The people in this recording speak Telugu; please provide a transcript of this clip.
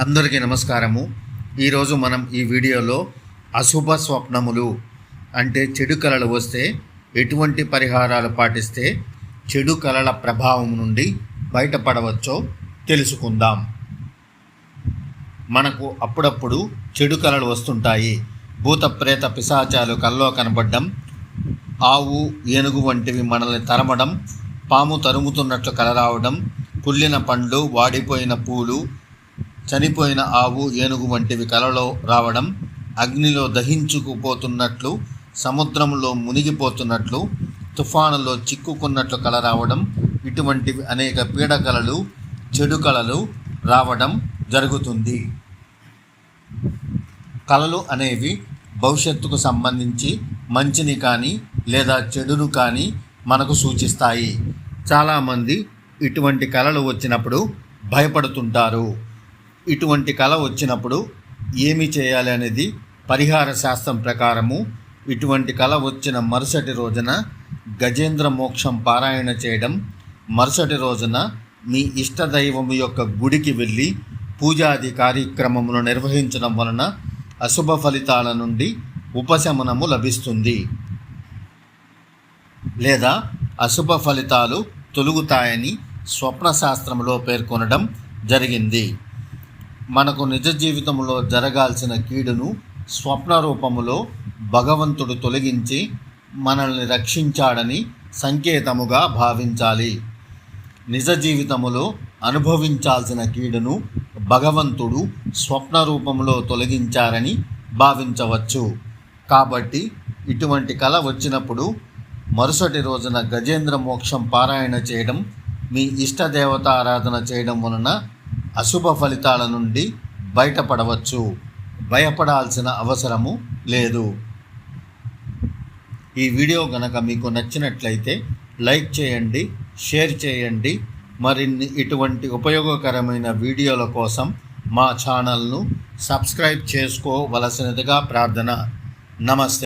అందరికీ నమస్కారము. ఈరోజు మనం ఈ వీడియోలో అశుభ స్వప్నములు అంటే చెడు కళలు వస్తే ఎటువంటి పరిహారాలు పాటిస్తే చెడు కళల ప్రభావం నుండి బయటపడవచ్చో తెలుసుకుందాం. మనకు అప్పుడప్పుడు చెడు కళలు వస్తుంటాయి. భూత ప్రేత పిశాచాలు కల్లో కనబడడం ఆవు ఏనుగు వంటివి మనల్ని తరమడం పాము తరుముతున్నట్లు కలరావడం కుళ్ళిన పండ్లు వాడిపోయిన పూలు చనిపోయిన ఆవు ఏనుగు వంటివి కలలో రావడం అగ్నిలో దహించుకుపోతున్నట్లు సముద్రంలో మునిగిపోతున్నట్లు తుఫానులో చిక్కుకున్నట్లు కల రావడం ఇటువంటివి అనేక పీడకలలు చెడు కళలు రావడం జరుగుతుంది. కళలు అనేవి భవిష్యత్తుకు సంబంధించి మంచిని కానీ లేదా చెడును కానీ మనకు సూచిస్తాయి. చాలామంది ఇటువంటి కళలు వచ్చినప్పుడు భయపడుతుంటారు. ఇటువంటి కళ వచ్చినప్పుడు ఏమి చేయాలి అనేది పరిహార శాస్త్రం ప్రకారము ఇటువంటి కళ వచ్చిన మరుసటి రోజున గజేంద్ర మోక్షం పారాయణ చేయడం మరుసటి రోజున మీ ఇష్టదైవం యొక్క గుడికి వెళ్ళి పూజాది కార్యక్రమమును నిర్వహించడం వలన అశుభ ఫలితాల నుండి ఉపశమనము లభిస్తుంది. లేదా అశుభ ఫలితాలు తొలుగుతాయని స్వప్నశాస్త్రంలో పేర్కొనడం జరిగింది. మనకు నిజ జీవితంలో జరగాల్సిన కీడును స్వప్న రూపములో భగవంతుడు తొలగించి మనల్ని రక్షించాడని సంకేతముగా భావించాలి. నిజ జీవితములో అనుభవించాల్సిన కీడును భగవంతుడు స్వప్న రూపంలో తొలగించారని భావించవచ్చు. కాబట్టి ఇటువంటి కళ వచ్చినప్పుడు మరుసటి రోజున గజేంద్ర మోక్షం పారాయణ చేయడం మీ ఇష్టదేవత ఆరాధన చేయడం వలన అశుభ ఫలితాల నుండి బయటపడవచ్చు. భయపడాల్సిన అవసరము లేదు. ఈ వీడియో గనక మీకు నచ్చినట్లయితే లైక్ చేయండి షేర్ చేయండి. మరిన్ని ఇటువంటి ఉపయోగకరమైన వీడియోల కోసం మా ఛానల్ను సబ్స్క్రైబ్ చేసుకోవలసినదిగా ప్రార్థన. నమస్తే.